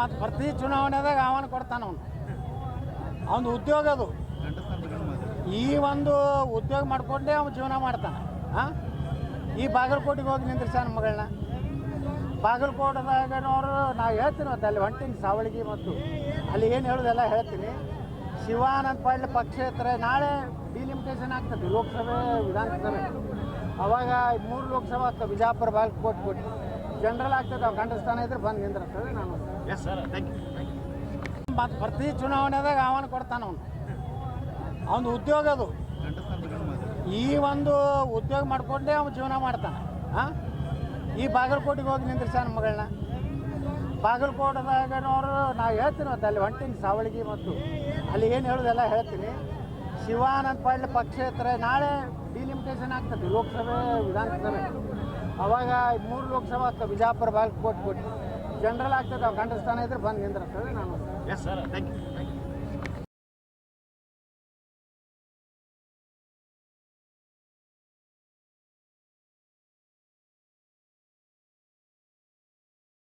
ಮತ್ತು ಪ್ರತಿ ಚುನಾವಣೆದಾಗ ಆಹ್ವಾನ ಕೊಡ್ತಾನ ಅವನು. ಅವನು ಉದ್ಯೋಗ ಅದು. ಈ ಒಂದು ಉದ್ಯೋಗ ಮಾಡಿಕೊಂಡೇ ಅವನು ಜೀವನ ಮಾಡ್ತಾನೆ. ಹಾಂ ಈ ಬಾಗಲಕೋಟೆಗೆ ಹೋಗಿ ನಿಂದ್ರಿಸ್ಯಾನ ಮಗಳನ್ನ. ಬಾಗಲಕೋಟದಾಗನವರು ನಾವು ಹೇಳ್ತೀನಿ ಮತ್ತೆ ಅಲ್ಲಿ ಹೊಂಟೀನಿ ಸಾವಳಿಗೆ ಮತ್ತು. ಅಲ್ಲಿ ಏನು ಹೇಳೋದೆಲ್ಲ ಹೇಳ್ತೀನಿ. ಶಿವಾನಂದ ಪಾಳ್ಯ ಪಕ್ಷೇತರ ನಾಳೆ ಡಿಲಿಮಿಟೇಷನ್ ಆಗ್ತದೆ, ಲೋಕಸಭೆ ವಿಧಾನಸಭೆ. ಅವಾಗ ಮೂರು ಲೋಕಸಭಾ ಆಗ್ತದೆ, ಬಿಜಾಪುರ ಬಾಗಲಕೋಟೆ ಕೊಟ್ಟು ಜನರಲ್ ಆಗ್ತದೆ ಅವು ಗಂಡ ಸ್ಥಾನ ಇದ್ರೆ ಬಂದು ನಿಂದಿರ್ತದೆ ನಾನು. ಎಸ್ ಸರ್ ಥ್ಯಾಂಕ್ ಯು ಮತ್ತು ಪ್ರತಿ ಚುನಾವಣೆದಾಗ ಆಹ್ವಾನ ಕೊಡ್ತಾನ ಅವನು. ಅವನು ಉದ್ಯೋಗ ಅದು. ಈ ಒಂದು ಉದ್ಯೋಗ ಮಾಡ್ಕೊಂಡೇ ಅವನು ಜೀವನ ಮಾಡ್ತಾನೆ. ಹಾಂ ಈ ಬಾಗಲಕೋಟೆಗೆ ಹೋಗಿ ನಿಂದ್ರಿಸ್ಯಾನ ಮಗಳನ್ನ. ಬಾಗಲಕೋಟೆದಾಗನವರು ನಾವು ಹೇಳ್ತೀನಿ ಮತ್ತೆ ಅಲ್ಲಿ ಹೊಂಟಿನ ಸಾವಳಿಗೆ ಮತ್ತು ಅಲ್ಲಿ ಏನು ಹೇಳೋದೆಲ್ಲ ಹೇಳ್ತೀನಿ. ಶಿವಾನಂದ ಪಾಳ್ಯ ಪಕ್ಷೇತರ ನಾಳೆ ಡಿಲಿಮಿಟೇಷನ್ ಆಗ್ತದೆ ಲೋಕಸಭೆ ವಿಧಾನಸಭೆ. ಅವಾಗ ಮೂರು ಲೋಕಸಭಾ ಬಿಜಾಪುರ ಬಾಲ್ಕೋಟ್ ಕೊಟ್ಟು ಜನರಲ್ ಆಗ್ತದೆ, ಅವ್ರು ಕಂಠಸ್ಥಾನ ಸ್ಥಾನ ಇದ್ರೆ ಬಂದು ನಿಂದ್ರೆ ನಾನು ಎಸ್ ಸರ್ ಥ್ಯಾಂಕ್ ಯು